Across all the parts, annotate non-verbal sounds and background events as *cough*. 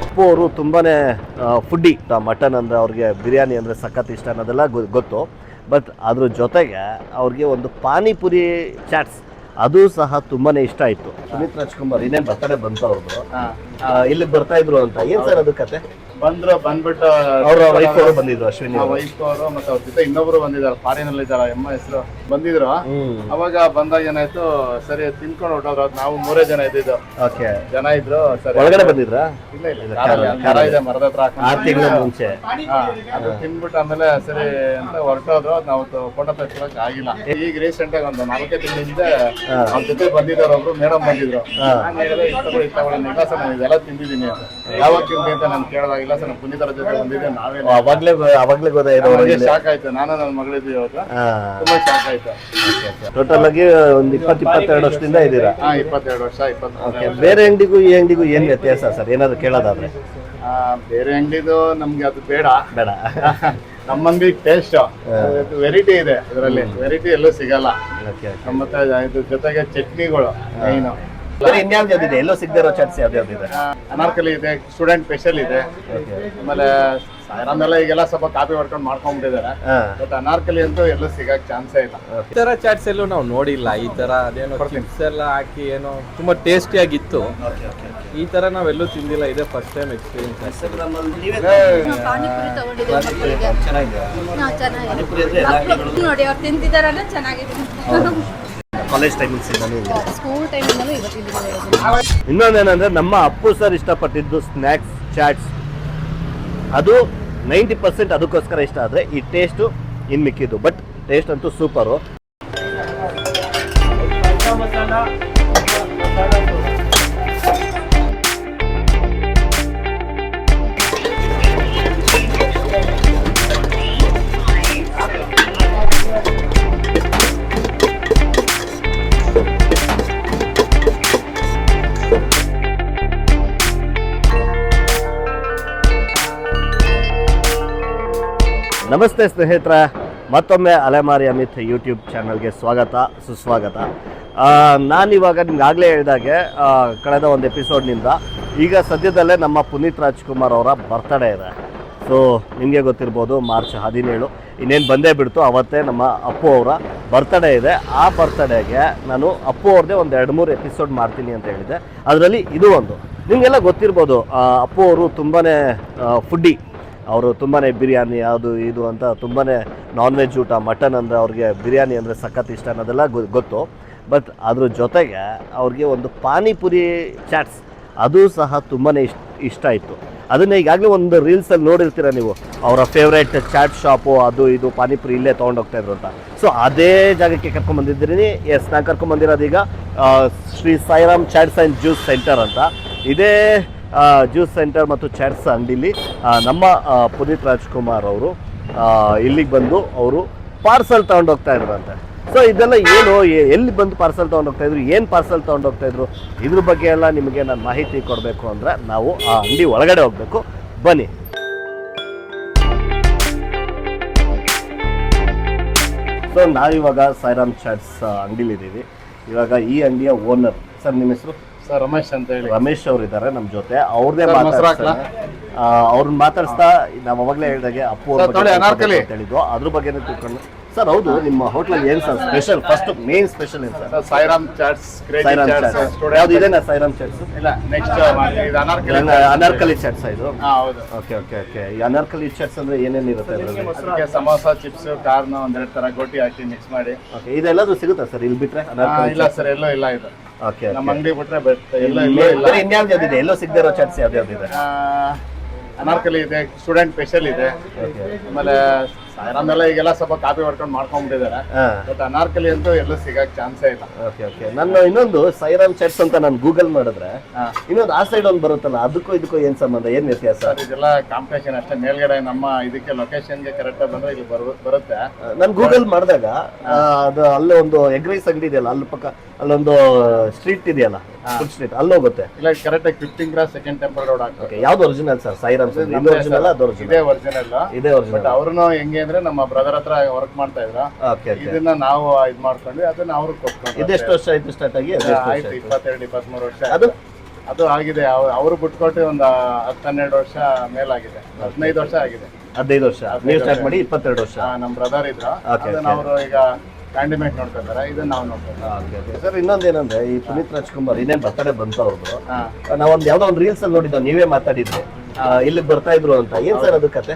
ಅಪ್ಪು ಅವರು ತುಂಬಾ foodie mutton ಅಂದರೆ ಅವ್ರಿಗೆ ಬಿರಿಯಾನಿ ಅಂದರೆ ಸಖತ್ ಇಷ್ಟ ಅನ್ನೋದೆಲ್ಲ ಗೊತ್ತು. ಬಟ್ ಅದ್ರ ಜೊತೆಗೆ ಅವ್ರಿಗೆ ಒಂದು ಪಾನಿಪುರಿ ಚಾಟ್ಸ್ ಅದು ಸಹ ತುಂಬಾನೇ ಇಷ್ಟ ಆಯಿತು. ಸುಮಿತ್ ರಾಜ್ಕುಮಾರ್ ಇನ್ನೇನು ಬರ್ತಾರೆ ಬಂತು ಅವ್ರದ್ದು ಇಲ್ಲಿಗೆ ಬರ್ತಾ ಇದ್ರು ಅಂತ. ಏನು ಸರ್ ಅದು ಕತೆ? ಬಂದ್ರು ಬಂದ್ಬಿಟ್ಟು ಅವರ ವೈಫ್ ಅವರು ಬಂದಿದ್ರು ಅಶ್ವಿನಿ ವೈಫ್ ಅವರು ಮತ್ತೆ ಅವ್ರ ಜೊತೆ ಇನ್ನೊಬ್ರು ಬಂದಿದ್ದಾರೆ ಫಾರಿನ್ ಅಲ್ಲಿ ಇದ್ದಾರೆ ಎಮ್ಮ ಹೆಸರು ಬಂದಿದ್ರು. ಅವಾಗ ಬಂದಾಗ ಏನಾಯ್ತು ಸರಿ ತಿನ್ಕೊಂಡು ಹೊಟ್ಟೋದ್ರು ನಾವು ಮೂರೇ ಜನ ಇದ್ದಿದ್ದು. ಓಕೆ. ಜನ ಇದ್ರು ಸರಿ. ಒಳಗಡೆ ಬಂದಿದ್ರಾ? ಇಲ್ಲ ಇಲ್ಲ ಇದೆ ಮರದ ಹತ್ರ ಹಾಕೊಂಡು. ಆರು ತಿಂಗಳ ಮುಂಚೆ. ಅದು ತಿನ್ಬಿಟ್ಟು ಆಮೇಲೆ ಸರಿ ಅಂತ ಹೊರಟೋದ್ರು ನಾವು ಫೋಟೋ ತೆಗ್ಸಕ್ ಆಗಿಲ್ಲ. ಈಗ ರೀಸೆಂಟ್ ಆಗಿ ಒಂದು ನಾಲ್ಕೇ ತಿಂಗಳಿಂದ ಅವ್ರ ಜೊತೆ ಬಂದಿದ್ದಾರೆ ಒಬ್ರು ಮೇಡಮ್ ಬಂದಿದ್ರು. ನಾನು ಹೇಳಿದೆ ಇಷ್ಟ ಇಷ್ಟ ಸರ್ ನಾನು ಇದೆಲ್ಲ ತಿಂದಿದ್ದೀನಿ ಯಾವಾಗ ತಿಂದಿ ಅಂತ ನಾನು ಕೇಳಿದಾಗ ಇಲ್ಲ ಸರ್ ನಾನು ಪುನೀತರ ಜೊತೆ ಬಂದಿದ್ದೆ ನಾವೇ ಅವಾಗ್ಲೇ ಅವಾಗ್ಲೇ ಗೊತ್ತಾಯ್ತು ನಮಗೆ ಶಾಕ್ ಆಯ್ತು ನಾನು ನನ್ನ ಮಗಳಿದ್ವಿ ಇವತ್ತು. ತುಂಬಾ ಶಾಕ್ ಆಯ್ತು. ಟೋಟಲ್ ಆಗಿ ಒಂದು ಇಪ್ಪತ್ತು ಇಪ್ಪತ್ತೆರಡು ವರ್ಷದಿಂದ ಇದ್ದೀರಾ? ಹಾ ಇಪ್ಪತ್ತೆರಡು ವರ್ಷ ಓಕೆ ಬೇರೆ ಅಂಗಡಿಗೂ ಈ ಅಂಗಡಿಗೂ ಏನ್ ವ್ಯತ್ಯಾಸ ಸರ್? ಏನಾದ್ರು ಕೇಳೋದಾದ್ರೆ. ಆ, ಬೇರೆ ಅಂಗಡಿದು ನಮ್ಗೆ ಅದು ಬೇಡ. ಬೇಡ. *laughs* ನಮ್ಮ ಅಂಗಡಿ ಟೇಸ್ಟ್ ವೆರೈಟಿ ಇದೆ ಅದರಲ್ಲಿ. ವೆರೈಟಿ ಎಲ್ಲೂ ಸಿಗಲ್ಲ. ಓಕೆ ಮತ್ತೆ ಇದ್ರ ಜೊತೆಗೆ ಚಟ್ನಿಗಳು ಮೈನು ಇನ್ಯಾವ್ದು ಯಾವ್ದಿದೆ? ಎಲ್ಲೋ ಸಿಗದಿರೋ ಚಾಟ್ಸ್ ಯಾವ್ದು ಯಾವ್ದಿದೆ ಅನಾರ್ಕಲಿ ಇದೆ ಸ್ಟೂಡೆಂಟ್ ಸ್ಪೆಷಲ್ ಇದೆ. ಆಮೇಲೆ ನಮ್ಮೆಲ್ಲ ಈಗೆಲ್ಲ ಸ್ವಲ್ಪ ಕಾಪಿ ಮಾಡ್ಕೊಂಡು ಮಾಡ್ಕೊಂಡ್ಬಿಟ್ಟಿದ್ದಾರೆ. ಬಟ್ ಅನಾರ್ಕಲಿ ಅಂತೂ ಎಲ್ಲೂ ಸಿಗಕ್ ಚಾನ್ಸೇ ಇಲ್ಲ. ಈ ತರ ಚಾಟ್ಸ್ ಎಲ್ಲೂ ನಾವು ನೋಡಿಲ್ಲ. ಈ ತರ ಅದೇನೋ ಚಿಪ್ಸ್ ಎಲ್ಲ ಹಾಕಿ ಏನೋ ತುಂಬಾ ಟೇಸ್ಟಿ ಆಗಿತ್ತು. ಈ ತರ ನಾವೆಲ್ಲೂ ತಿಂದಿಲ್ಲ. ಇದೆ ಫಸ್ಟ್ ಟೈಮ್ ಎಕ್ಸ್ಪೀರಿಯನ್ಸ್ ಪಾನಿಪುರಿ ತಗೊಂಡಿದ್ದೀವಿ ಮಕ್ಕಳಿಗೆ. ಹಾ, ಚೆನ್ನಾಗಿದೆ. ನೋಡಿ ಅವ್ರು ತಿಂತಿದಾರಲ್ಲ ಚೆನ್ನಾಗಿದೆ. ಕಾಲೇಜ್ ಟೈಮಿಂಗ್ಸ್ ಸ್ಕೂಲ್ ಟೈಮಿಂದಲೂ ಇನ್ನೊಂದೇನಂದ್ರೆ ನಮ್ಮ ಅಪ್ಪು ಸರ್ ಇಷ್ಟಪಟ್ಟಿದ್ದು ಸ್ನ್ಯಾಕ್ಸ್ ಚಾಟ್ಸ್ ಅದು ನೈಂಟಿ ಪರ್ಸೆಂಟ್ ಅದಕ್ಕೋಸ್ಕರ ಇಷ್ಟ ಆದರೆ ಈ ಟೇಸ್ಟು ಇನ್ನು ಮಿಕ್ಕಿದ್ದು ಬಟ್ ಟೇಸ್ಟ್ ಅಂತೂ ಸೂಪರು ನಮಸ್ತೆ ಸ್ನೇಹಿತರೆ, ಮತ್ತೊಮ್ಮೆ ಅಲೆಮಾರಿ ಅಮಿತ್ ಯೂಟ್ಯೂಬ್ ಚಾನಲ್ಗೆ ಸ್ವಾಗತ, ಸುಸ್ವಾಗತ. ನಾನಿವಾಗ ನಿಮ್ಗೆ ಆಗಲೇ ಹೇಳಿದಾಗೆ ಕಳೆದ ಒಂದು ಎಪಿಸೋಡ್ನಿಂದ ಈಗ ಸದ್ಯದಲ್ಲೇ ನಮ್ಮ ಪುನೀತ್ ರಾಜ್ಕುಮಾರ್ ಅವರ ಬರ್ತಡೇ ಇದೆ. ಸೊ ನಿಮಗೆ ಗೊತ್ತಿರ್ಬೋದು, ಮಾರ್ಚ್ ಹದಿನೇಳು. ಇನ್ನೇನು ಬಂದೇ ಬಿಡ್ತು, ಅವತ್ತೇ ನಮ್ಮ ಅಪ್ಪು ಅವರ ಬರ್ತಡೇ ಇದೆ. ಆ ಬರ್ತಡೇಗೆ ನಾನು ಅಪ್ಪು ಅವ್ರದ್ದೇ ಒಂದು ಎರಡು ಮೂರು ಎಪಿಸೋಡ್ ಮಾಡ್ತೀನಿ ಅಂತ ಹೇಳಿದೆ ಅದರಲ್ಲಿ ಇದು ಒಂದು. ನಿಮಗೆಲ್ಲ ಗೊತ್ತಿರ್ಬೋದು ಅಪ್ಪು ಅವರು ತುಂಬಾ ಫುಡ್ಡಿ ಅವರು ತುಂಬಾ ಬಿರಿಯಾನಿ, ಅದು ಇದು ಅಂತ ತುಂಬಾ ನಾನ್ ವೆಜ್ ಊಟ ಮಟನ್ ಅಂದರೆ ಅವ್ರಿಗೆ ಬಿರಿಯಾನಿ ಅಂದರೆ ಸಖತ್ ಇಷ್ಟ ಅನ್ನೋದೆಲ್ಲ ಗೊತ್ತು. ಬಟ್ ಅದ್ರ ಜೊತೆಗೆ ಅವ್ರಿಗೆ ಒಂದು ಪಾನಿಪುರಿ ಚಾಟ್ಸ್ ಅದು ಸಹ ತುಂಬಾ ಇಷ್ಟ ಇಷ್ಟ ಇತ್ತು. ಅದನ್ನು ಈಗಾಗಲೇ ಒಂದು ರೀಲ್ಸಲ್ಲಿ ನೋಡಿರ್ತೀರ ನೀವು, ಅವರ ಫೇವ್ರೇಟ್ ಚಾಟ್ ಶಾಪು ಅದು ಇದು ಪಾನಿಪುರಿ ಇಲ್ಲೇ ತೊಗೊಂಡೋಗ್ತಾಯಿದ್ರು ಅಂತ. ಸೊ ಅದೇ ಜಾಗಕ್ಕೆ ಕರ್ಕೊಂಡ್ಬಂದಿದ್ದೀರಿ ಎಸ್ ನಾನು ಈಗ Shri Sairam chaats and juice center ಅಂತ. ಇದೇ ಜ್ಯೂಸ್ ಸೆಂಟರ್ ಮತ್ತು ಚಾಟ್ಸ್ ಅಂಗಡಿಲಿ ನಮ್ಮ ಪುನೀತ್ ರಾಜ್ಕುಮಾರ್ ಅವರು ಇಲ್ಲಿಗೆ ಬಂದು ಅವರು ಪಾರ್ಸಲ್ ತೊಗೊಂಡೋಗ್ತಾ ಇದ್ರಂತೆ ಸೊ ಇದೆಲ್ಲ ಏನು ಎಲ್ಲಿ ಬಂದು ಪಾರ್ಸಲ್ ತೊಗೊಂಡೋಗ್ತಾ ಇದ್ರು, ಏನು ಪಾರ್ಸಲ್ ತೊಗೊಂಡೋಗ್ತಾ ಇದ್ರು, ಇದ್ರ ಬಗ್ಗೆ ಎಲ್ಲ ನಿಮಗೆ ನಾನು ಮಾಹಿತಿ ಕೊಡಬೇಕು ಅಂದರೆ ನಾವು ಆ ಅಂಗಡಿ ಒಳಗಡೆ ಹೋಗಬೇಕು. ಬನ್ನಿ. ಸೊ ನಾವಿವಾಗ ಸಾಯಿರಾಮ್ ಚಾಟ್ಸ್ ಅಂಗಡಿಲಿದ್ದೀವಿ. ಇವಾಗ ಈ ಅಂಗಡಿಯ ಓನರ್. ಸರ್, ನಿಮ್ಮ ಹೆಸರು? ಸರ್ ರಮೇಶ್ ಅಂತ ಹೇಳಿ. ರಮೇಶ್ ಅವ್ರು ಇದ್ದಾರೆ ನಮ್ಮ ಜೊತೆ. ಅವ್ರದೇ ಮಾತಾಡ್ತಾರೆ? ಅವ್ರನ್ನ ಮಾತಾಡಿಸ್ತಾ ನಾವು ಅವಾಗಲೇ ಹೇಳಿದಾಗೆ ಅಪ್ಪು ಅವ್ರ ಬಗ್ಗೆ ಹೇಳಿದ್ವು ಅದ್ರ ಬಗ್ಗೆ ತಿಳ್ಕೊಂಡು ಸರ್ ಹೌದು ನಿಮ್ಮ ಹೋಟೆಲ್ ಏನು sir special first main special ಏನು ಸರ್ ಸೈರಾಮ್ ಸಾಯಿರಾಮ್ ಚಾಟ್ಸ್ ಸಾಯಿರಾಮ್ ಚಾಟ್ಸ್ ಯಾವ್ದು ಇದೇನಾ ಸಾಯಿರಾಮ್ ಚಾಟ್ಸ್ ಇಲ್ಲ ನೆಕ್ಸ್ಟ್ ಇದು ಅನಾರ್ಕಲಿ ಅನಾರ್ಕಲಿ ಚಾಟ್ಸ್ ಇದು? ಹೌದು. ಓಕೆ ಓಕೆ ಓಕೆ ಈ ಅನಾರ್ಕಲಿ ಚಾಟ್ಸ್ ಅಂದ್ರೆ ಏನೇನು ಇರುತ್ತೆ ಅದರಲ್ಲಿ? ಸಮೋಸ ಚಿಪ್ಸ್ ಕಾರ್ನ್ ಒಂದೆರಡು ತರ ಗೋಟಿ ಹಾಕಿ ಮಿಕ್ಸ್ ಮಾಡಿ. ಓಕೆ ಇದೆಲ್ಲದು ಸಿಗುತ್ತಾ ಸರ್ ಇಲ್ಲಿ ಬಿಟ್ರೆ ಅನಾರ್ಕಲಿ ಇಲ್ಲ ಸರ್ ಎಲ್ಲೋ ಇಲ್ಲ ಇದು. ಓಕೆ ನಮ್ಮ ಅಂಗಡಿ ಬಿಟ್ರೆ ಬಟ್ ಎಲ್ಲ ಇಲ್ಲ. ಇನ್ಯಾವ್ದು ಯಾವ್ದಿದೆ? ಎಲ್ಲೋ ಸಿಗದೆ ಇರೋ ಚಾಟ್ಸ್ ಯಾವ್ದು ಇದೆ ಆ, ಅನಾರ್ಕಲಿ ಇದೆ ಸ್ಟೂಡೆಂಟ್ ಸ್ಪೆಷಲ್ ಇದೆ. ಓಕೆ ಆಮೇಲೆ ಸಾಯರಾಮೆಲ್ಲ ಈಗೆಲ್ಲ ಸ್ವಲ್ಪ ಕಾಪಿ ಮಾಡ್ಕೊಂಡು ಮಾಡ್ಕೊಂಡ್ಬಿಟ್ಟಿದ್ದಾರೆ. ಬಟ್ ಅನಾರ್ಕಲಿ ಅಂತೂ ಎಲ್ಲೂ ಸಿಗಕ್ ಚಾನ್ಸೇ ಇಲ್ಲ. ಓಕೆ ಓಕೆ ನಾನು ಇನ್ನೊಂದು ಸೈರಾಮ್ ಚಾಟ್ಸ್ ಅಂತ ನಾನು ಗೂಗಲ್ ಮಾಡಿದ್ರೆ. ಇನ್ನೊಂದು ಆ ಸೈಡ್ ಒಂದು ಬರುತ್ತಲ್ಲ ಅದಕ್ಕೂ ಇದಕ್ಕೂ ಏನ್ ಸಂಬಂಧ ಏನ್ ವ್ಯತ್ಯಾಸ? ಸರ್ ಇದೆಲ್ಲ ಕಾಂಪಿಟೇಷನ್ ಅಷ್ಟೇ. ಮೇಲ್ಗಡೆ ನಮ್ಮ ಇದಕ್ಕೆ ಲೊಕೇಶನ್ಗೆ ಕರೆಕ್ಟ್ ಬಂದ್ರೆ ಇಲ್ಲಿ ಬರು- ಬರುತ್ತೆ. ನಾನು ಗೂಗಲ್ ಮಾಡಿದಾಗ ಅದು ಅಲ್ಲೇ ಒಂದು ಎಗ್ ರೈಸ್ ಅಂಗಡಿ ಇದೆಯಲ್ಲ ಅಲ್ಲಿ ಪಕ್ಕ ಅಲ್ಲೊಂದು ಸ್ಟ್ರೀಟ್ ಇದೆಯಲ್ಲ ಫುಡ್ ಸ್ಟ್ರೀಟ್ ಅಲ್ಲಿ ಹೋಗುತ್ತೆ. ಇಲ್ಲ ಕರೆಕ್ಟಾಗಿ fifteen cross second temple road ಯಾವ್ದು ಒರಿಜಿನಲ್ ಸರ್? ಸೈರಾಮ್ ಇದು ಒರಿಜಿನಲ್ ಅದು ಇದೇ ಒರಿಜಿನಲ್ ಇದೆ ಬಟ್ ಹೆಂಗೆ ನಮ್ಮ ಬ್ರದರ್ ಹತ್ರ ವರ್ಕ್ ಮಾಡ್ತಾ ಇದ್ರ. ಓಕೆ ಓಕೆ ಇದನ್ನ ನಾವು ಇದ್ ಮಾಡ್ಕೊಂಡ್ವಿ ಅದನ್ನ ಅವ್ರು ಕೊಟ್ಕೊಂಡ್ರು ಇದೆಷ್ಟು ವರ್ಷ ಆಯ್ತು ಸ್ಟಾರ್ಟ್ ಆಗಿ? ಆಯ್ತು? ಇಪ್ಪತ್ತೆರಡು ಇಪ್ಪತ್ಮೂರು ವರ್ಷ ಅದು? ಅದು ಆಗಿದೆ. ಅವ್- ಅವ್ರು ಬಿಟ್ಕೊಟ್ಟು ಒಂದು ಹತ್ತು ಹನ್ನೆರಡು ವರ್ಷ ಮೇಲಾಗಿದೆ. ಹದಿನೈದು ವರ್ಷ ಆಗಿದೆ. ಹದಿನೈದು ವರ್ಷ. ನೀವು ಸ್ಟಾರ್ಟ್ ಮಾಡಿ ಇಪ್ಪತ್ತೆರಡು ವರ್ಷ. ಆ, ನಮ್ ಬ್ರದರ್ ಇದ್ರ. Okay, ಅದನ್ನ ಅವರು ಈಗ ಕ್ಯಾಂಡಿಮೇಟ್ ನೋಡ್ತಾ ಇದಾರೆ ಇದನ್ನ ನಾವು ನೋಡ್ತಾ ಇದ್ದೀವಿ. ಸರ್ ಇನ್ನೊಂದೇನಂದ್ರೆ ಈ ಪುನೀತ್ ರಾಜ್ಕುಮಾರ್ ಇನ್ನೇನ್ ಬರ್ತಡೆ ಬಂತು ಅವ್ರದ್ದು ಹಾ ನಾವೊಂದು ಯಾವ್ದೋ ಒಂದು ರೀಲ್ಸ್ ಅಲ್ಲಿ ನೋಡಿದ್ದ ನೀವೇ ಮಾತಾಡಿದ್ರು ಆ, ಇಲ್ಲಿಗೆ ಬರ್ತಾ ಇದ್ರು ಅಂತ. ಏನ್ ಸರ್ ಅದು ಕತೆ?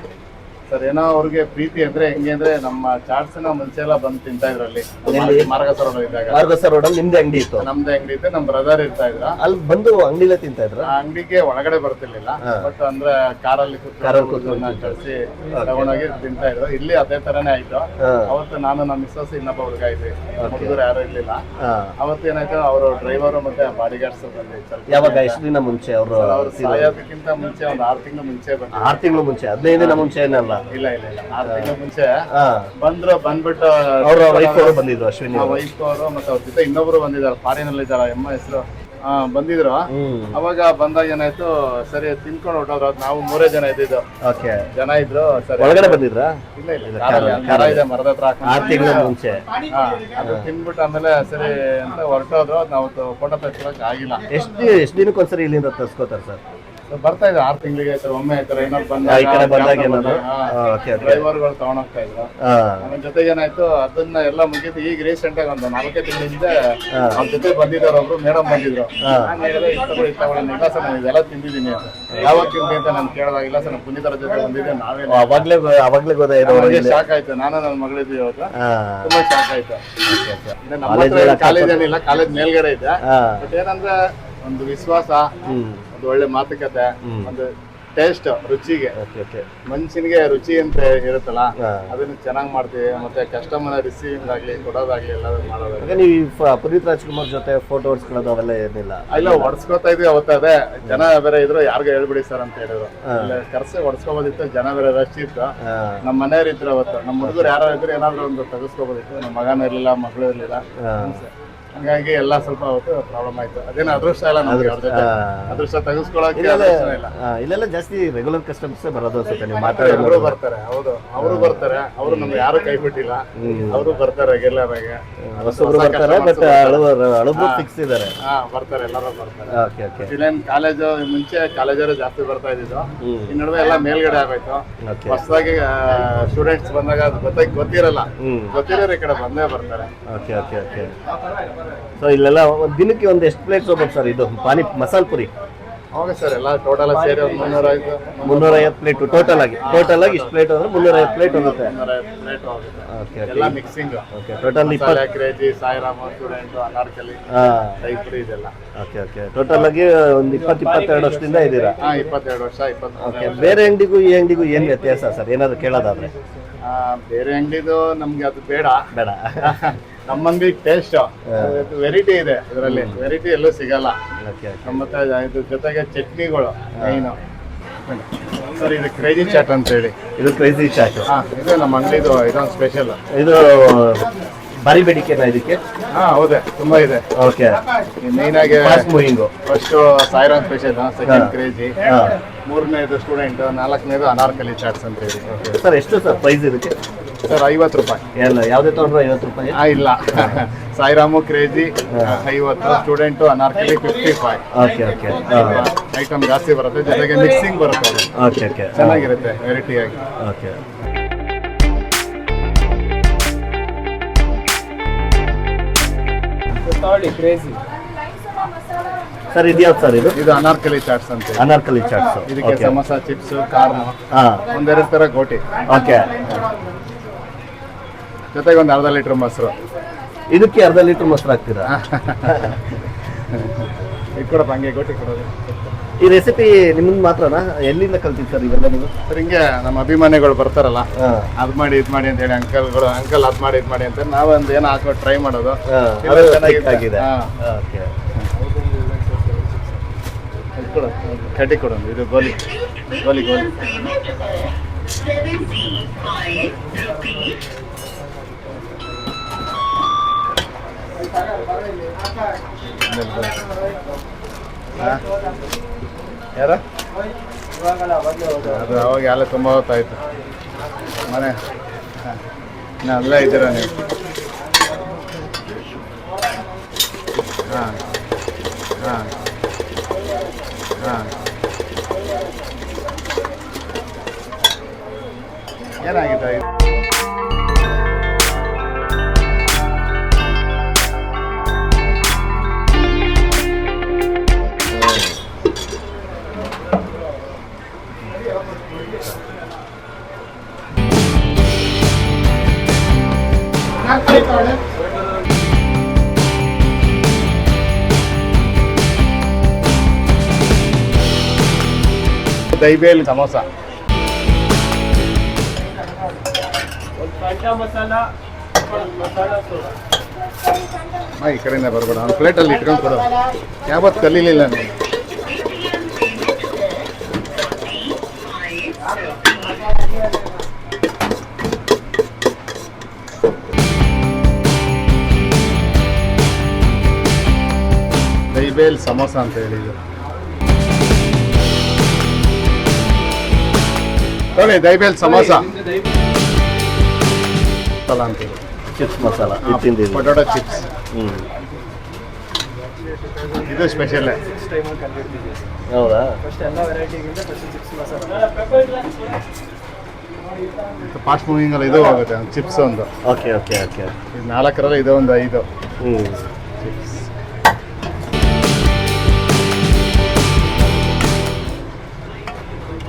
ಸರ್ ಏನೋ ಅವ್ರಿಗೆ ಪ್ರೀತಿ ಅಂದ್ರೆ ಹೆಂಗೆ ಅಂದ್ರೆ ನಮ್ಮ ಚಾಟ್ಸ್ನ ಮುಂಚೆ ಎಲ್ಲ ಬಂದು ತಿಂತಾ ಇದ್ರಲ್ಲಿ. ಮಾರ್ಗಸರ ಇದ್ದಾಗ. ಮಾರ್ಗಸ ರೋಡ್ ಅಲ್ಲಿ ನಿಮ್ದೇ ಅಂಗಡಿ ಇತ್ತು? ನಮ್ದು ಅಂಗಡಿ ಇತ್ತು. ನಮ್ ಬ್ರದರ್ ಇರ್ತಾ ಇದ್ರ. ಅಲ್ಲಿ ಬಂದು ಅಂಗಡಿಲೇ ತಿಂತಾ ಇದ್ರ? ಅಂಗಡಿಗೆ ಒಳಗಡೆ ಬರ್ತಿರ್ಲಿಲ್ಲ. ಬಟ್ ಅಂದ್ರೆ ಕಾರಲ್ಲಿ ಕಾರಲ್ಲಿ ಕೂತ್ಕೊಂಡು ಕಳಿಸಿ ತಗೊಂಡೋಗಿ ತಿಂತಾ ಇದ್ರು. ಇಲ್ಲಿ ಅದೇ ತರನೇ ಆಯ್ತು. ಅವತ್ತು ನಾನು ನಮ್ಮ ಮಿಸ್ಸಸ್ ಇನ್ನೊಬ್ಬ ಹುಡುಗ ಇದ್ವಿ. ಹುಡುಗರು ಯಾರು ಇರ್ಲಿಲ್ಲ. ಅವತ್ತು ಏನಾಯ್ತು ಅವರು ಡ್ರೈವರ್ ಮತ್ತೆ ಬಾಡಿ ಗಾರ್ಡ್ಸ್ ಬಂದಿತ್ತು ಯಾವಾಗ? ಎಷ್ಟು ದಿನ ಮುಂಚೆ ಅವರು ಅವ್ರು ಸಾಯೋದಕ್ಕಿಂತ ಮುಂಚೆ ಒಂದ್ ಆರು ತಿಂಗಳು ಮುಂಚೆ ಬಂದ್ರು ಆರು ತಿಂಗಳು ಮುಂಚೆ ಹದಿನೈದು ದಿನ ಮುಂಚೆ ಏನಲ್ಲ ಇಲ್ಲ ಇಲ್ಲ ಇಲ್ಲ. ಆರು ತಿಂಗಳ ಮುಂಚೆ ಬಂದ್ರು ಬಂದ್ಬಿಟ್ಟು ಅವ್ರ ವೈಫ್ ಅವರು ಬಂದಿದ್ರು ಅಶ್ವಿನಿ ವೈಫ್ ಅವರು ಮತ್ತೆ ಅವ್ರ ಜೊತೆ ಇನ್ನೊಬ್ರು ಬಂದಿದ್ದಾರೆ ಫಾರಿನ್ ಅಲ್ಲಿ ಇದ್ದಾರ ಎಮ್ಮ ಹೆಸರು. ಬಂದಿದ್ರು. ಅವಾಗ ಬಂದಾಗ ಏನಾಯ್ತು ಸರಿ ತಿನ್ಕೊಂಡು ಹೊಟ್ಟೋದ್ರು ನಾವು ಮೂರೇ ಜನ ಇದ್ದಿದ್ದು. ಓಕೆ. ಜನ ಇದ್ರು ಸರಿ. ಒಳಗಡೆ ಬಂದಿದ್ರಾ? ಇಲ್ಲ ಇಲ್ಲ. ಇದೆ ಮರದ ಹತ್ರ ಮುಂಚೆ. ಅದು ತಿನ್ಬಿಟ್ಟು ಆಮೇಲೆ ಸರಿ ಅಂತ ಹೊರಟೋದ್ರು. ನಾವು ಫೋಟೋ ತೆಗ್ಸ್ಕೊಳಕ್ ಆಗಿಲ್ಲ. ಎಷ್ಟು ಎಷ್ಟು ದಿನಕ್ಕೊಂದ್ಸರಿ ಇಲ್ಲಿಂದ ತರ್ಸ್ಕೋತಾರೆ ಸರ್? ಬರ್ತಾ ಇದೆ ಆರು ತಿಂಗಳಿಗೆ ಆಯ್ತು ಒಮ್ಮೆ ಆಯ್ತು ಏನಾದ್ರು ಬಂದ್ ಈ ಕಡೆ ಬಂದಾಗ ಏನಾದ್ರು? ಡ್ರೈವರ್ಗಳು ತಗೊಂಡೋಗ್ತಾ ಇದ್ರು. ನನ್ನ ಜೊತೆಗೆ ಏನಾಯ್ತು ಅದನ್ನ ಎಲ್ಲ ಮುಗಿದು ಈಗ ರೀಸೆಂಟ್ ಆಗಿ ಒಂದು ನಾಲ್ಕೇ ತಿಂಗಳಿಂದ ಅವ್ರ ಜೊತೆ ಬಂದಿದ್ದಾರೆ ಒಬ್ರು ಮೇಡಮ್ ಬಂದಿದ್ರು. ನಾನು ಹೇಳಿದೆ ಇಲ್ಲ ಸರ್ ನಾನು ಇದೆಲ್ಲ ತಿಂದಿದ್ದೀನಿ ಯಾವಾಗ ತಿಂದಿ ಅಂತ ನಾನು ಕೇಳಿದಾಗ ಇಲ್ಲ ಸರ್ ನಾನು ಪುನೀತರ ಜೊತೆ ಬಂದಿದ್ದೆ ನಾವೇ ಅವಾಗ್ಲೇ ಅವಾಗ್ಲೇ ಗೊತ್ತಾಯ್ತು ಶಾಕ್ ಆಯ್ತು ನಾನು ನನ್ನ ಮಗಳಿದ್ವಿ ಇವಾಗ ತುಂಬಾ ಶಾಕ್ ಆಯ್ತು. ಕಾಲೇಜ್ ಏನಿಲ್ಲ ಕಾಲೇಜ್ ಮೇಲ್ಗಡೆ ಇದೆ. ಬಟ್ ಏನಂದ್ರೆ ಒಂದು ವಿಶ್ವಾಸ ಒಂದು ಒಳ್ಳೆ ಮಾತುಕತೆ ಒಂದು ಟೇಸ್ಟ್ ರುಚಿಗೆ. ಮನುಷ್ಯನಿಗೆ ರುಚಿ ಅಂತ ಇರುತ್ತಲ್ಲ ಅದನ್ನ ಚೆನ್ನಾಗಿ ಮಾಡ್ತೀವಿ. ಮತ್ತೆ ಕಸ್ಟಮರ್ ರಿಸೀವಿಂಗ್ ಆಗ್ಲಿ ಕೊಡೋದಾಗ್ಲಿ ಎಲ್ಲ ಮಾಡೋದಾಗ್ಲಿ. ನೀವು ಪುನೀತ್ ರಾಜ್ಕುಮಾರ್ ಜೊತೆ ಫೋಟೋ ಹೊಡ್ಸ್ಕೊಳೋದು ಅವೆಲ್ಲ ಏನಿಲ್ಲ? ಇಲ್ಲ ಹೊಡ್ಸ್ಕೊತಾ ಇದ್ವಿ ಅವತ್ತು ಅದೇ. ಜನ ಬೇರೆ ಇದ್ರು ಯಾರಿಗೂ ಹೇಳ್ಬಿಡಿ ಸರ್ ಅಂತ ಹೇಳಿದ್ರು. ಕರ್ಸಿ ಹೊಡ್ಸ್ಕೊಬೋದಿತ್ತು ಜನ ಬೇರೆ ರಶ್ ಇತ್ತು. ನಮ್ಮ ಮನೆಯವ್ರು ಇದ್ರು ಅವತ್ತು. ನಮ್ಮ ಹುಡುಗರು ಯಾರು ಇದ್ರು ಏನಾದ್ರು ಒಂದು ತೆಗೆಸ್ಕೋಬೋದಿತ್ತು. ನಮ್ಮ ಮಗನ ಇರ್ಲಿಲ್ಲ ಮಗಳು ಇರ್ಲಿಲ್ಲ. ಹಂಗಾಗಿ ಎಲ್ಲ ಸ್ವಲ್ಪ ಅವತ್ತು ಪ್ರಾಬ್ಲಮ್ ಆಯ್ತು. ಅದೇನು ಅದೃಷ್ಟ ಇಲ್ಲ ನಮ್ಗೆ ಅವ್ರ ಜೊತೆ. ಅದೃಷ್ಟ ತೆಗೆಸ್ಕೊಳಕ್ಕೆ ಇಲ್ಲ. ಆ, ಇಲ್ಲೆಲ್ಲ ಜಾಸ್ತಿ ರೆಗ್ಯುಲರ್ ಕಸ್ಟಮರ್ಸ್ ಬರೋದು ಅನ್ಸುತ್ತೆ ನೀವು ಅವರು ಮಾತಾಡೋದು ಬರ್ತಾರೆ ಹೌದು. ಅವರು ಬರ್ತಾರೆ ಅವರು ನಮ್ಗೆ ಯಾರು ಕೈ ಬಿಟ್ಟಿಲ್ಲ. ಅವರು ಬರ್ತಾರೆ ರೆಗ್ಯುಲರ್ ಆಗಿ ಹೊಸಬ್ರು ಬರ್ತಾರೆ ಬಟ್ ಅಳುವರು ಅಳುಬ್ರು ಫಿಕ್ಸ್ ಇದ್ದಾರೆ. ಹಾ ಬರ್ತಾರೆ ಎಲ್ಲರೂ ಬರ್ತಾರೆ. ಓಕೆ ಓಕೆ ಇಲ್ಲೇನ್ ಕಾಲೇಜು ಮುಂಚೆ ಕಾಲೇಜರು ಜಾಸ್ತಿ ಬರ್ತಾ ಇದ್ದಿದ್ದು. ಈ ನಡುವೆ ಎಲ್ಲ ಮೇಲ್ಗಡೆ ಆಗೋಯ್ತು. ಓಕೆ ಹೊಸದಾಗಿ ಸ್ಟೂಡೆಂಟ್ಸ್ ಬಂದಾಗ ಅದು ಗೊತ್ತಾಗಿ ಗೊತ್ತಿರಲ್ಲ. ಹ್ಮ್. ಗೊತ್ತಿರೋರು ಈ ಕಡೆ ಬಂದೇ ಬರ್ತಾರೆ. ಓಕೆ ಓಕೆ ಓಕೆ ಸೊ ಇಲ್ಲೆಲ್ಲ ಒಂದು ದಿನಕ್ಕೆ ಒಂದು ಎಷ್ಟು ಪ್ಲೇಟ್ಸ್ ಹೋಗ್ಬೋದು ಸರ್ ಇದು ಪಾನಿ ಮಸಾಲ ಪುರಿ. ಸರ್ ಎಲ್ಲ ಟೋಟಲ್ ಸೇರಿ ಒಂದು ಮುನ್ನೂರ ಐದು ಮುನ್ನೂರೈವತ್ತು ಪ್ಲೇಟ್ ಟೋಟಲ್ ಆಗಿ ಟೋಟಲ್ ಆಗಿ ಇಷ್ಟು ಪ್ಲೇಟ್ ಅಂದ್ರೆ ಪ್ಲೇಟ್ ಹೋಗುತ್ತೆ. ಮುನ್ನೂರ ಐದು ಪ್ಲೇಟ್ ಹೋಗುತ್ತೆ ಓಕೆ ಎಲ್ಲ ಮಿಕ್ಸಿಂಗ್ ಓಕೆ ಟೋಟಲ್ ಇಪ್ಪತ್ತು masala crazy Sairam student Anarkali type ಇದೆಲ್ಲ. ಓಕೆ ಓಕೆ ಟೋಟಲ್ ಆಗಿ ಒಂದು ಇಪ್ಪತ್ತು ಇಪ್ಪತ್ತೆರಡು ವರ್ಷದಿಂದ ಇದ್ದೀರಾ? ಹಾ ಇಪ್ಪತ್ತೆರಡು ವರ್ಷ ಇಪ್ಪತ್ಮೂರು ಓಕೆ ಬೇರೆ ಅಂಗಡಿಗೂ ಈ ಅಂಗಡಿಗೂ ಏನು ವ್ಯತ್ಯಾಸ ಸರ್ ಏನಾದ್ರು ಕೇಳೋದಾದ್ರೆ. ಬೇರೆ ಅಂಗಡಿದು ನಮ್ಗೆ ಅದು ಬೇಡ. ಬೇಡ. *laughs* ನಮ್ಮ ಅಂಗಡಿ ಟೇಸ್ಟ್ ವೆರೈಟಿ ಇದೆ ಇದರಲ್ಲಿ. ವೆರೈಟಿ ಎಲ್ಲೂ ಸಿಗಲ್ಲ. ನಮ್ಮ ಮತ್ತೆ ಇದ್ರ ಜೊತೆಗೆ ಚಟ್ನಿಗಳು ಮೈನು ಸರ್ ಇದು ಕ್ರೇಜಿ ಚಾಟ್ ಅಂತ ಹೇಳಿ. ಇದು ಕ್ರೇಜಿ ಚಾಟ್ ಹಾ ಇದು ನಮ್ಮ ಅಂಗಡಿದು ಇದೊಂದು ಸ್ಪೆಷಲ್ ಇದು ಭಾರಿ ಬೇಡಿಕೆ ಇದಕ್ಕೆ? ಹಾ ಹೌದೇ ತುಂಬಾ ಇದೆ. ಓಕೆ ಮೇನ್ ಆಗಿ moving first Sairam special second crazy ಮೂರನೇದು ಸ್ಟೂಡೆಂಟ್ ನಾಲ್ಕನೇದು ಅನಾರ್ಕಲಿ ಚಾಟ್ಸ್ ಅಂತ ಹೇಳಿ. ಸರ್ ಎಷ್ಟು ಸರ್ ಪ್ರೈಸ್ ಇದಕ್ಕೆ? ಸರ್ ಐವತ್ತು ರೂಪಾಯಿ. ಎಲ್ಲ ಯಾವುದೇ ತೊಗೊಂಡ್ರೆ ಐವತ್ತು ರೂಪಾಯಿ? ಆ ಇಲ್ಲ. ಸಾಯಿರಾಮು ಕ್ರೇಜಿ ಐವತ್ತು student Anarkali fifty five okay okay item ಜಾಸ್ತಿ ಬರುತ್ತೆ ಜೊತೆಗೆ ಮಿಕ್ಸಿಂಗ್ ಬರುತ್ತೆ ಅದು. ಓಕೆ ಓಕೆ ಚೆನ್ನಾಗಿರುತ್ತೆ ವೆರೈಟಿ ಆಗಿ. ಓಕೆ ಸರ್ ಇದು ಯಾವ್ದು ಸರ್ ಇದು? ಇದು ಅನಾರ್ಕಲಿ ಚಾಟ್ಸ್ ಅಂತ ಹೇಳಿ. ಅನಾರ್ಕಲಿ ಚಾಟ್ಸ್ ಇದಕ್ಕೆ ಓಕೆ ಸಮೋಸ ಚಿಪ್ಸ್ ಕಾರ್ನ್ ಹಾಂ. ಒಂದೆರಡು ತರ ಗೋಟಿ. ಓಕೆ ಜೊತೆಗೆ ಒಂದು ಅರ್ಧ ಲೀಟ್ರ್ ಮೊಸರು. ಇದಕ್ಕೆ ಅರ್ಧ ಲೀಟ್ರ್ ಮೊಸರು ಹಾಕ್ತೀರಾ? *laughs* ಇದು ಕೊಡಪ್ಪ ಹಂಗೆ ಗೋಟಿ ಕೊಡೋದು ಈ ರೆಸಿಪಿ ನಿಮ್ಮದು ಮಾತ್ರನಾ? ಎಲ್ಲಿಂದ ಕಲ್ತಿದ್ದು ಸರ್ ಇವೆಲ್ಲ ನೀವು? ಸರ್ ಹಿಂಗೆ ನಮ್ಮ ಅಭಿಮಾನಿಗಳು ಬರ್ತಾರಲ್ಲ ಅದು ಮಾಡಿ ಇದು ಮಾಡಿ ಅಂತ ಹೇಳಿ ಅಂಕಲ್ಗಳು ಅಂಕಲ್ ಅದು ಮಾಡಿ ಇದು ಮಾಡಿ ಅಂತ ನಾವೊಂದು ಏನೋ ಹಾಕೋ ಟ್ರೈ ಮಾಡೋದು. ಚೆನ್ನಾಗಿದೆ. ಹಾ. ಇದು ಕೊಡು ಕಟ್ಟಿ ಕೊಡು ಇದು ಗೋಲಿ. ಗೋಲಿ ಗೋಲಿ? ಯಾರ? ಅದು ಅವಾಗ ಎಲ್ಲ ತುಂಬ ಹೊತ್ತಾಯ್ತು ಮನೆ. ಅಲ್ಲೇ ಇದ್ದೀರಾ ನೀವು? ಹಾಂ. ಹಾಂ. ಹಾಂ. ಏನಾಗಿದೆ ದೈಬೇಲ್ ಸಮೋಸ. ಈ ಕಡೆಯಿಂದ ಬರ್ಬೇಡ. ಒಂದು ಪ್ಲೇಟಲ್ಲಿ ಇಟ್ಕೊಂಡು ಕೊಡು. ಯಾವತ್ತು ಕಲೀಲಿಲ್ಲ ನೀನು? ದೈಬೇಲ್ ಸಮೋಸ ಅಂತ ಹೇಳಿದ್ರು. ನೋಡಿ ದೈಬೇಲ್ ಸಮೋಸ. ಮಸಾಲ ಅಂತೇಳಿ ಚಿಪ್ಸ್ ಮಸಾಲ ಪೊಟೊಟೊ ಚಿಪ್ಸ್. ಹ್ಞೂ ಇದು ಸ್ಪೆಷಲ್ ಹೌದಾ? ಫಾಸ್ಟ್ ಮೂವಿಂಗ್ ಅಲ್ಲಿ ಇದು ಆಗುತ್ತೆ ಚಿಪ್ಸ್ ಒಂದು. ಓಕೆ ಓಕೆ ಓಕೆ ಇದು ನಾಲ್ಕರಲ್ಲಿ ಇದು ಒಂದು ಐದು. ಹ್ಞೂ ಚಿಪ್ಸ್.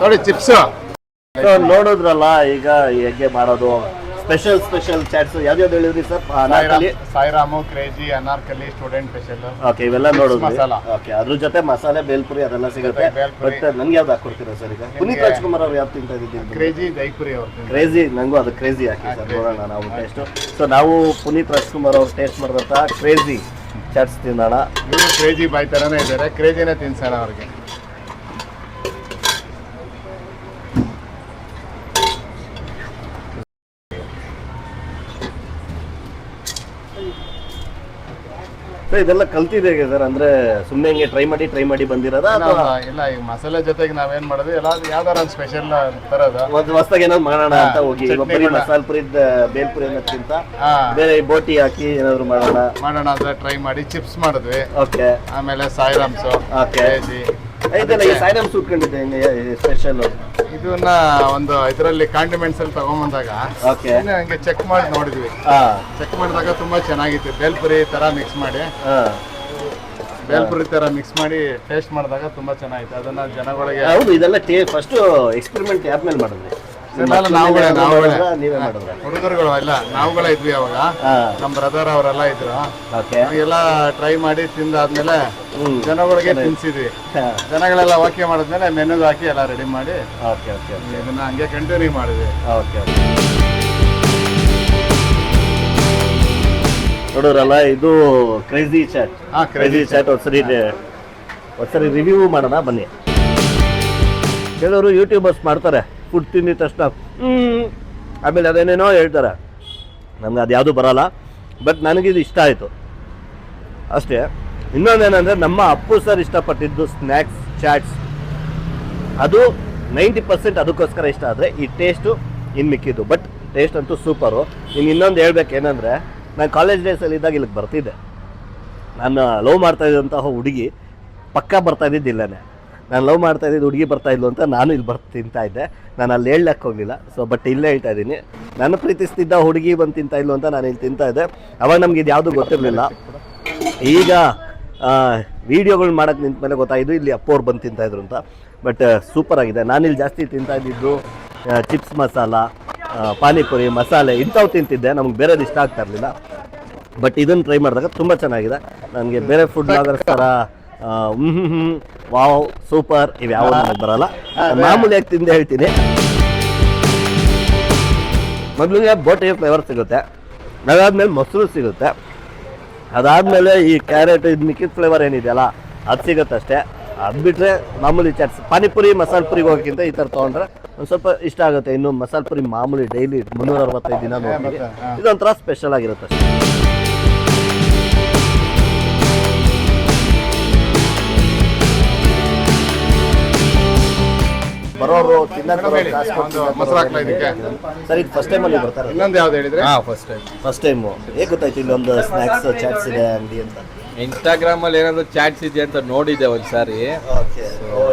ನೋಡಿ ಚಿಪ್ಸ್. ನೋಡಿದ್ರಲ್ಲ ಈಗ ಹೇಗೆ ಮಾಡೋದು? ಸ್ಪೆಷಲ್ ಸ್ಪೆಷಲ್ ಚಾಟ್ಸ್ ಯಾವ್ದು ಹೇಳಿದ್ರಿ sir? Anarkali Sairam crazy Anarkali student special okay ಇವೆಲ್ಲ ನೋಡೋದು ಮಸಾಲ. ಓಕೆ ಅದ್ರ ಜೊತೆ ಮಸಾಲೆ ಬೇಲ್ಪುರಿ ಅದೆಲ್ಲ ಸಿಗುತ್ತೆ. ಬಟ್ ನಂಗೆ ಯಾವ್ದು ಹಾಕೊಡ್ತೀರಾ ಸರ್ ಈಗ? ಪುನೀತ್ ರಾಜ್ಕುಮಾರ್ ಅವ್ರು ಯಾವ್ದು ತಿಂತಾ ಇದ್ದೀವಿ ಕ್ರೇಜಿ ಜೈಪುರಿ ಅವ್ರು ಕ್ರೇಜಿ ನಂಗೂ ಅದು ಕ್ರೇಜಿ ಹಾಕಿ ಸರ್. ನೋಡೋಣ ನಾವು ಟೇಸ್ಟ್ ಸೊ ನಾವು ಪುನೀತ್ ರಾಜ್ಕುಮಾರ್ ಅವ್ರು ಟೇಸ್ಟ್ ಮಾಡಿದಂತಹ ಕ್ರೇಜಿ. ಚಾಟ್ಸ್ ತಿನ್ನೋಣ. ಇವರು ಕ್ರೇಜಿ ಬಾಯ್ ಥರನೇ ಇದ್ದಾರೆ ಕ್ರೇಜಿನೇ ತಿನ್ಸೋಣ ಅವ್ರಿಗೆ. ಇದೆಲ್ಲ ಕಲ್ತಿದೆ ಹೇಗೆ ಸರ್ ಅಂದ್ರೆ ಸುಮ್ಮನೆ ಹಿಂಗೆ ಟ್ರೈ ಮಾಡಿ ಟ್ರೈ ಮಾಡಿ ಬಂದಿರೋದ ಅಥವಾ ಇಲ್ಲ ಈಗ ಮಸಾಲೆ ಜೊತೆಗೆ ನಾವೇನ್ ಮಾಡೋದು? ಎಲ್ಲ ಯಾವ್ದಾರ ಒಂದು ಸ್ಪೆಷಲ್ ತರೋದು. ಒಂದು ಹೊಸದಾಗಿ ಏನಾದ್ರು ಮಾಡೋಣ ಅಂತ ಹೋಗಿ. ಇವಾಗ ಬರೀ. ಮಸಾಲೆ ಪುರಿ ಬೇಲ್ಪುರಿ ಅನ್ನೋದಕ್ಕಿಂತ ಬೇರೆ ಬೋಟಿ ಹಾಕಿ ಏನಾದ್ರು ಮಾಡೋಣ. ಮಾಡೋಣ ಅಂತ ಟ್ರೈ ಮಾಡಿ ಚಿಪ್ಸ್ ಮಾಡಿದ್ವಿ. ಓಕೆ ಆಮೇಲೆ ಸಾಯಿರಾಮ್ಸು Okay. ಇದೆಲ್ಲ ಈ ಸೂಟ್ಕೊಂಡಿದ್ದೆ ಹಿಂಗೆ ಸ್ಪೆಷಲ್ ಇದನ್ನ ಒಂದು ಇದರಲ್ಲಿ ಕಾಂಡಿಮೆಂಟ್ಸ್ ಅಲ್ಲಿ ತಗೊಂಬಂದಾಗ ಹಂಗೆ ಚೆಕ್ ಮಾಡಿ ನೋಡಿದ್ವಿ. ಹಾ. ಚೆಕ್ ಮಾಡಿದಾಗ ತುಂಬಾ ಚೆನ್ನಾಗಿತ್ತು. ಬೇಲ್ಪುರಿ ತರ ಮಿಕ್ಸ್ ಮಾಡಿ. ಹಾ. ಬೇಲ್ಪುರಿ ತರ ಮಿಕ್ಸ್ ಮಾಡಿ ಟೇಸ್ಟ್ ಮಾಡಿದಾಗ ತುಂಬಾ ಚೆನ್ನಾಗಿತ್ತು. ಅದನ್ನ ಜನಗಳಿಗೆ ಹೌದು ಇದೆಲ್ಲ ಫಸ್ಟ್ ಎಕ್ಸ್ಪೆರಿಮೆಂಟ್ ಮೇಲೆ ಇದನ್ನೆಲ್ಲ ನಾವುಗಳೇ ನಾವುಗಳೇ ನೀವೇ ಮಾಡಿದ್ರ ಹುಡುಗರುಗಳು ಎಲ್ಲ ನಾವುಗಳೇ ಇದ್ವಿ ಅವಾಗ. ನಮ್ಮ ಬ್ರದರ್ ಅವರೆಲ್ಲ ಇದ್ರು. ಓಕೆ. ಎಲ್ಲ ಟ್ರೈ ಮಾಡಿ ತಿಂದಾದ್ಮೇಲೆ ಜನಗಳಿಗೆ ತಿನ್ಸಿದ್ವಿ. ಜನಗಳೆಲ್ಲ ಓಕೆ ಮಾಡಿದ್ಮೇಲೆ ಮೆನುಗೆ ಹಾಕಿ ಎಲ್ಲ ರೆಡಿ ಮಾಡಿ ಓಕೆ ಓಕೆ ಇದನ್ನ ಹಂಗೆ ಕಂಟಿನ್ಯೂ ಮಾಡಿದ್ವಿ. ಓಕೆ ನೋಡೋರಲ್ಲ ಇದು ಕ್ರೇಜಿ ಚಾಟ್ ಕ್ರೇಜಿ ಚಾಟ್ ಒಂದ್ಸರಿ ಒಂದ್ಸರಿ ರಿವ್ಯೂ ಮಾಡೋಣ ಬನ್ನಿ. ಕೆಲವರು ಯೂಟ್ಯೂಬರ್ಸ್ ಮಾಡ್ತಾರೆ. ಫುಡ್ ತಿಂದಿದ ತಕ್ಷಣ ಆಮೇಲೆ ಅದೇನೇನೋ ಹೇಳ್ತಾರೆ. ನಮ್ಗೆ ಅದು ಯಾವುದು ಬರಲ್ಲ. ಬಟ್ ನನಗಿದು ಇಷ್ಟ ಆಯಿತು. ಅಷ್ಟೇ. ಇನ್ನೊಂದೇನೆಂದರೆ ನಮ್ಮ ಅಪ್ಪು ಸರ್ ಇಷ್ಟಪಟ್ಟಿದ್ದು ಸ್ನ್ಯಾಕ್ಸ್ ಚಾಟ್ಸ್ ಅದು ನೈಂಟಿ ಪರ್ಸೆಂಟ್ ಅದಕ್ಕೋಸ್ಕರ ಇಷ್ಟ ಆದರೆ ಈ ಟೇಸ್ಟು ಇನ್ನು ಮಿಕ್ಕಿದ್ದು. ಬಟ್ ಟೇಸ್ಟ್ ಅಂತೂ ಸೂಪರು ಇನ್ನು ಇನ್ನೊಂದು ಹೇಳ್ಬೇಕು ಏನಂದರೆ ನಾನು ಕಾಲೇಜ್ ಡೇಸಲ್ಲಿ ಇದ್ದಾಗ ಇಲ್ಲಿಗೆ ಬರ್ತಿದ್ದೆ. ನಾನು ಲವ್ ಮಾಡ್ತಾ ಇದ್ದಂತಹ ಹುಡುಗಿ ಪಕ್ಕ ಬರ್ತಾ ಇದ್ದಿದ್ದು ಇಲ್ಲೇ ನಾನು ಲವ್ ಮಾಡ್ತಾ ಇದ್ದಿದ್ದು ಹುಡುಗಿ ಬರ್ತಾ ಇದ್ಲು ಅಂತ ನಾನು ಇಲ್ಲಿ ಬರ್ತಾ ತಿಂತಾ ಇದ್ದೆ. ನಾನು ಅಲ್ಲಿ ಹೇಳಕ್ಕೆ ಹೋಗಲಿಲ್ಲ. ಸೊ ಬಟ್ ಇಲ್ಲೇ ಹೇಳ್ತಾ ಇದ್ದೀನಿ. ನಾನು ಪ್ರೀತಿಸ್ತಿದ್ದ ಹುಡುಗಿ ಬಂದು ತಿಂತಾ ಇದ್ಲು ಅಂತ ನಾನು ಇಲ್ಲಿ ತಿಂತಾ ಇದ್ದೆ. ಅವಾಗ ನಮ್ಗೆ ಇದು ಯಾವುದು ಗೊತ್ತಿರಲಿಲ್ಲ. ಈಗ ವೀಡಿಯೋಗಳು ಮಾಡೋಕ್ಕೆ ನಿಂತ ಮೇಲೆ ಗೊತ್ತಾಯಿತು ಇಲ್ಲಿ ಅಪ್ಪವ್ರು ಬಂದು ತಿಂತಾ ಇದ್ರು ಅಂತ. ಬಟ್ ಸೂಪರ್ ಆಗಿದೆ. ನಾನಿಲ್ಲಿ ಜಾಸ್ತಿ ತಿಂತಾ ಇದ್ದಿದ್ದು ಚಿಪ್ಸ್ ಮಸಾಲ ಪಾನಿಪುರಿ ಮಸಾಲೆ ಇಂಥವು ತಿಂತಿದ್ದೆ. ನಮ್ಗೆ ಬೇರೆದು ಇಷ್ಟ ಆಗ್ತಾ ಇರಲಿಲ್ಲ. ಬಟ್ ಇದನ್ನು ಟ್ರೈ ಮಾಡಿದಾಗ ತುಂಬ ಚೆನ್ನಾಗಿದೆ. ನನಗೆ ಬೇರೆ ಫುಡ್ ಬ್ಲಾಗರ್ಸ್ ಥರ ವಾವ್ ಸೂಪರ್. ಇವು ಯಾವ ಮಾಮೂಲಿ ಯಾಕೆ ತಿಂದು ಹೇಳ್ತೀನಿ. ಮೊದಲಿಗೆ ಬೋಟಿ ಫ್ಲೇವರ್ ಸಿಗುತ್ತೆ. ಅದಾದ್ಮೇಲೆ ಮೊಸರು ಸಿಗುತ್ತೆ. ಅದಾದ್ಮೇಲೆ ಈ ಕ್ಯಾರೆಟ್ ಇದು ಮಿಕ್ಕಿದ ಫ್ಲೇವರ್ ಏನಿದೆಯಲ್ಲ ಅದು ಸಿಗುತ್ತೆ ಅಷ್ಟೇ. ಅದು ಬಿಟ್ಟರೆ ಮಾಮೂಲಿ ಚಾಟ್ಸ್ ಪಾನಿಪುರಿ ಮಸಾಲೆ ಪುರಿಗೆ ಹೋಗೋಕ್ಕಿಂತ ಈ ಥರ ತೊಗೊಂಡ್ರೆ ಒಂದು ಸ್ವಲ್ಪ ಇಷ್ಟ ಆಗುತ್ತೆ. ಇನ್ನು ಮಸಾಲೆ ಪುರಿ ಮಾಮೂಲಿ ಡೈಲಿ ಮುನ್ನೂರ ಅರವತ್ತೈದು ದಿನ ನೋಡಿ ಇದೊಂಥರ ಸ್ಪೆಷಲ್ ಆಗಿರುತ್ತೆ ಅಷ್ಟೇ. ಬರೋರು ಮೊಸರು ಹಾಕ್ಲಾ ಇದಕ್ಕೆ? ಸರ್ ಇದು ಫಸ್ಟ್ ಟೈಮಲ್ಲಿ ಬರ್ತಾರೆ. ಇನ್ನೊಂದು ಯಾವ್ದು ಹೇಳಿದ್ರೆ? ಹಾ ಫಸ್ಟ್ ಟೈಮ್ ಫಸ್ಟ್ ಟೈಮು ಹೇಗೆ ಗೊತ್ತಾಯ್ತು ಇಲ್ಲೊಂದು ಸ್ನಾಕ್ಸ್ ಚಾಟ್ಸ್ ಇದೆ ಅಂಗಡಿ ಅಂತ? ಇನ್ಸ್ಟಾಗ್ರಾಮ್ ಅಲ್ಲಿ ಏನಾದ್ರು ಚಾಟ್ಸ್ ಇದೆ ಅಂತ ನೋಡಿದ್ದೆ ಒಂದ್ಸಾರಿ. ಓಕೆ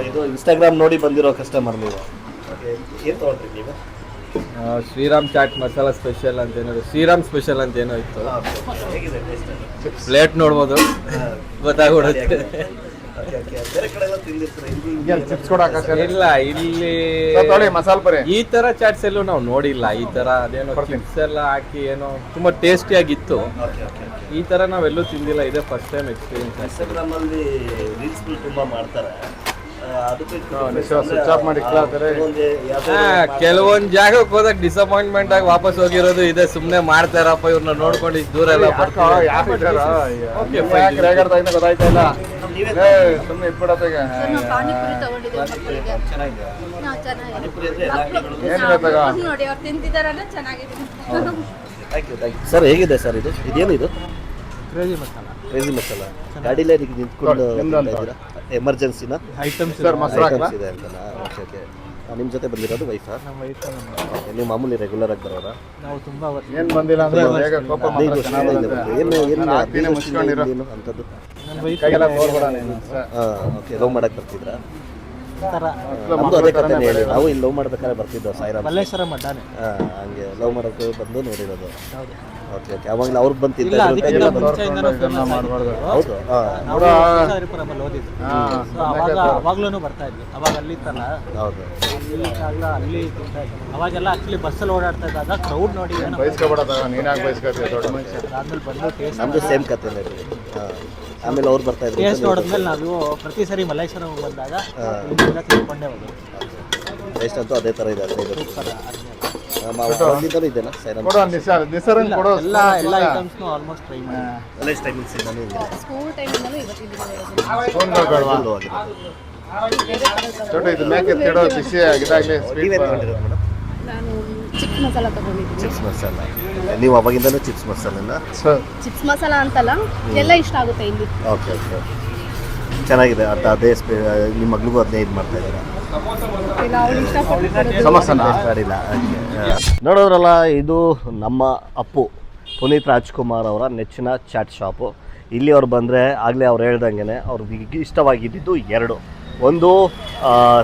ಇದು ಇನ್ಸ್ಟಾಗ್ರಾಮ್ ನೋಡಿ ಬಂದಿರೋ ಕಸ್ಟಮರ್ ನೀವು. ಏನು ತೊಗೊಂಡ್ರಿ ನೀವು? ಆ, ಶ್ರೀರಾಮ್ ಚಾಟ್ ಮಸಾಲ ಸ್ಪೆಷಲ್ ಅಂತ ಏನಾದ್ರು ಶ್ರೀರಾಮ್ ಸ್ಪೆಷಲ್ ಅಂತ ಏನೋ ಇತ್ತು. ಹೇಗಿದೆ ಟೇಸ್ಟ್ ಪ್ಲೇಟ್ ನೋಡ್ಬೋದು. ಗೊತ್ತಾಗ್ಬಿಡುತ್ತೆ. ಬೇರೆ ಕಡೆ ಎಲ್ಲ ತಿಂದಿರ್ತಾರೆ? ಚಿಪ್ಸ್ ಕೂಡ ಹಾಕಕ್ಕೆ ಇಲ್ಲ. ಇಲ್ಲಿ ಮಸಾಲೆ ಪುರಿ. ಈ ತರ ಚಾಟ್ಸ್ ಎಲ್ಲೂ ನಾವು ನೋಡಿಲ್ಲ. ಈ ತರ ಅದೇನೋ ಚಿಪ್ಸ್ ಎಲ್ಲ ಹಾಕಿ ಏನೋ ತುಂಬಾ ಟೇಸ್ಟಿ ಆಗಿತ್ತು. ಈ ತರ ನಾವೆಲ್ಲೂ ತಿಂದಿಲ್ಲ. ಇದೇ ಫಸ್ಟ್ ಟೈಮ್ ಎಕ್ಸ್ಪೀರಿಯನ್ಸ್ ಇನ್ಸ್ಟಾಗ್ರಾಮಲ್ಲಿ ರೀಲ್ಸ್ ತುಂಬಾ ಮಾಡ್ತಾರೆ. ಕೆಲವೊಂದ್ ಜಾಗಕ್ಕೆ ಹೋದಾಗ ಡಿಸಪಾಯಿಂಟ್ಮೆಂಟ್ ಆಗಿ ವಾಪಸ್ ಹೋಗಿರೋದು ಇದೆ. ಸುಮ್ನೆ ಮಾಡ್ತಾರಪ್ಪ ಇವ್ರನ್ನ ನೋಡ್ಕೊಂಡು ದೂರ ಎಲ್ಲ ಬರ್ತಾರೆ ಇಟ್ಬಿಡತ್ತಾಗ ಸರ್ ನಾವು ಪಾನಿಪುರಿ ತಗೊಂಡಿದ್ದೀವಿ ಮಕ್ಕಳಿಗೆ. ಹಾ, ಚೆನ್ನಾಗಿದೆ. ಏನ್ ಮಕ್ಳು- ಬೇಕಾಗ? ಹಾ, ನೋಡಿ ಅವ್ರು ತಿಂತಿದಾರಲ್ಲ ಚೆನ್ನಾಗಿದೆ. Thank you thank you sir ಹೇಗಿದೆ ಸರ್ ಇದು? ಇದೇನು ಇದು? ಕ್ರೇಜಿ ಮಸಾಲ ಕ್ರೇಜಿ ಮಸಾಲ ಗಾಡಿಲೇ ನೀವು ನಿಂತ್ಕೊಂಡು ಎಮರ್ಜೆನ್ಸಿನ ಐಟಮ್ಸ್ ಸರ್ ಇದೆ. ಅಂತಲ್ಲ ಓಕೆ ಓಕೆ ನಿಮ್ಮ ಜೊತೆ ಬಂದಿರೋದು ವೈಫಾ ಓಕೆ ನೀವು ಮಾಮೂಲಿ ರೆಗ್ಯುಲರ್ ಆಗಿ ಬರೋರ? ನಾವು ತುಂಬಾ ಏನು ಬಂದಿಲ್ಲ ಅಂದ್ರೆ. ಏನು ಏನು ನಾನು ಓಕೆ ಲವ್ ಮಾಡಕ್ಕೆ ಬರ್ತಿದ್ರಾ? ನಮ್ದು ಅದೇ ಕಥೆನೇ ಹೇಳಿ ನಾವು ಇಲ್ಲಿ ಲವ್ ಮಾಡ್ಬೇಕಾದ್ರೆ ಬರ್ತಿದ್ದೋ ಸಾಯಿರಾಮ್ ಹಾಂ ಹಂಗೆ ಲವ್ ಮಾಡೋಕ್ಕೆ ಬಂದು ನೋಡಿರೋದು. ಹೌದು. ಓಕೆ ಓಕೆ ಅವಾಗಲೇ famous ಮಾಡ್ಬಾರ್ದು. ಹೌದು ಹಾಂ. ಅವಾಗ್ಲೂ ಬರ್ತಾ ಇದ್ವಿ. ಅವಾಗ ಅಲ್ಲಿ ತನ ಹೌದು. ಇದ್ದಾಗ ಅಲ್ಲಿ ಅವಾಗೆಲ್ಲ ಆಕ್ಚುಲಿ ಬಸ್ಸಲ್ಲಿ ಓಡಾಡ್ತಾ ಇದ್ದಾಗ ಕ್ರೌಡ್ ನೋಡಿ ಏನೋ ಬೈಸ್ಕೊಬೇಡ ನೀನಾಗ ಬೈಸ್ಕೊತೀಯ ದೊಡ್ಡ ಮನುಷ್ಯ. ಅದಾದ್ಮೇಲೆ ಬಂದು ಟೇಸ್ಟ್ ನಮ್ಮದು ಸೇಮ್ ಕಥೆನೇ ಇದು ಆಮೇಲೆ ಅವ್ರು ಬರ್ತಾ ಇದ್ರು. ಟೇಸ್ಟ್ ನೋಡಿದ್ಮೇಲೆ ನಾವು ಪ್ರತಿ ಸರಿ ಮಲ್ಲೇಶ್ವರ ಬಂದಾಗ ಇಲ್ಲಿಂದ ತಿಳ್ಕೊಂಡೇ ಹೋಗೋದು ಟೇಸ್ಟ್ ಅಂತೂ ಅದೇ ಥರ ಇದೆ ಎಲ್ಲ ಎಲ್ಲ ಐಟಮ್ಸ್ನು ಆಲ್ಮೋಸ್ಟ್ ಟ್ರೈ ಮಾಡಿ ಸ್ಕೂಲ್ ಟೈಮಿಂದಲೂ ದೊಡ್ಡ ಇದು ಮೇಕೆ ತಿಡೋ ಬಿಸಿ ಇದಾಗ್ಲಿ ನಾನು ಚಿಪ್ಸ್ ಮಸಾಲ ತಗೊಂಡಿದ್ದೀನಿ. ಚಿಪ್ಸ್ ಮಸಾಲ. ನೀವು ಅವಾಗಿಂದನೂ ಚಿಪ್ಸ್ ಮಸಾಲೆನ? ಚಿಪ್ಸ್ ಮಸಾಲ ಅಂತಲ್ಲ ಎಲ್ಲ ಇಷ್ಟ ಆಗುತ್ತೆ ಇಲ್ಲಿ. ಓಕೆ ಓಕೆ ಚೆನ್ನಾಗಿದೆ ಅರ್ಥ ಅದೇ ಸ್ಪೇ ನಿಮ್ಮ ಮಗಳಿಗೂ ಅದನ್ನೇ ಇದು ಮಾಡ್ತಾ ಇದ್ದೀರಾ? ಅಡಿಲ್ಲ ನೋಡೋದ್ರಲ್ಲ ಇದು ನಮ್ಮ ಅಪ್ಪು ಪುನೀತ್ ರಾಜ್ಕುಮಾರ್ ಅವರ ನೆಚ್ಚಿನ ಚಾಟ್ ಶಾಪು. ಇಲ್ಲಿ ಅವ್ರು ಬಂದರೆ ಆಗಲೇ ಅವ್ರು ಹೇಳ್ದಂಗೆ ಅವ್ರಿಗೆ ಇಷ್ಟವಾಗಿದ್ದು ಎರಡು. ಒಂದು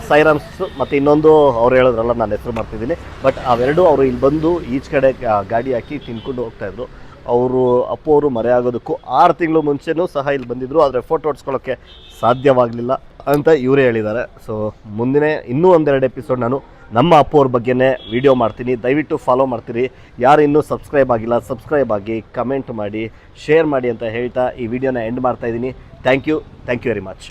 ಸೈರಮ್ಸ್ ಮತ್ತು ಇನ್ನೊಂದು ಅವ್ರು ಹೇಳಿದ್ರಲ್ಲ ನಾನು ಹೆಸರು ಮಾಡ್ತಿದ್ದೀನಿ ಬಟ್ ಅವೆರಡು ಅವರು ಇಲ್ಲಿ ಬಂದು ಈಚ್ ಕಡೆ ಗಾಡಿ ಹಾಕಿ ತಿನ್ಕೊಂಡು ಹೋಗ್ತಾಯಿದ್ರು ಅವರು, ಅಪ್ಪು ಅವರು ಮರೆಯಾಗೋದಕ್ಕೂ ಆರು ತಿಂಗಳು ಮುಂಚೆನೂ ಸಹ ಇಲ್ಲಿ ಬಂದಿದ್ದರು ಆದರೆ ಫೋಟೋ ಹೊಡ್ಸ್ಕೊಳ್ಳೋಕ್ಕೆ ಸಾಧ್ಯವಾಗಲಿಲ್ಲ ಅಂತ ಇವರೇ ಹೇಳಿದ್ದಾರೆ. ಸೊ ಮುಂದಿನ ಇನ್ನೂ ಒಂದೆರಡು ಎಪಿಸೋಡ್ ನಾನು ನಮ್ಮ ಅಪ್ಪು ಅವ್ರ ಬಗ್ಗೆನೇ ವಿಡಿಯೋ ಮಾಡ್ತೀನಿ. ದಯವಿಟ್ಟು ಫಾಲೋ ಮಾಡ್ತೀರಿ. ಯಾರು ಇನ್ನೂ ಸಬ್ಸ್ಕ್ರೈಬ್ ಆಗಿಲ್ಲ ಸಬ್ಸ್ಕ್ರೈಬ್ ಆಗಿ ಕಮೆಂಟ್ ಮಾಡಿ ಶೇರ್ ಮಾಡಿ ಅಂತ ಹೇಳ್ತಾ ಈ ವಿಡಿಯೋನ ಎಂಡ್ ಮಾಡ್ತಾ ಇದ್ದೀನಿ. Thank you thank you very much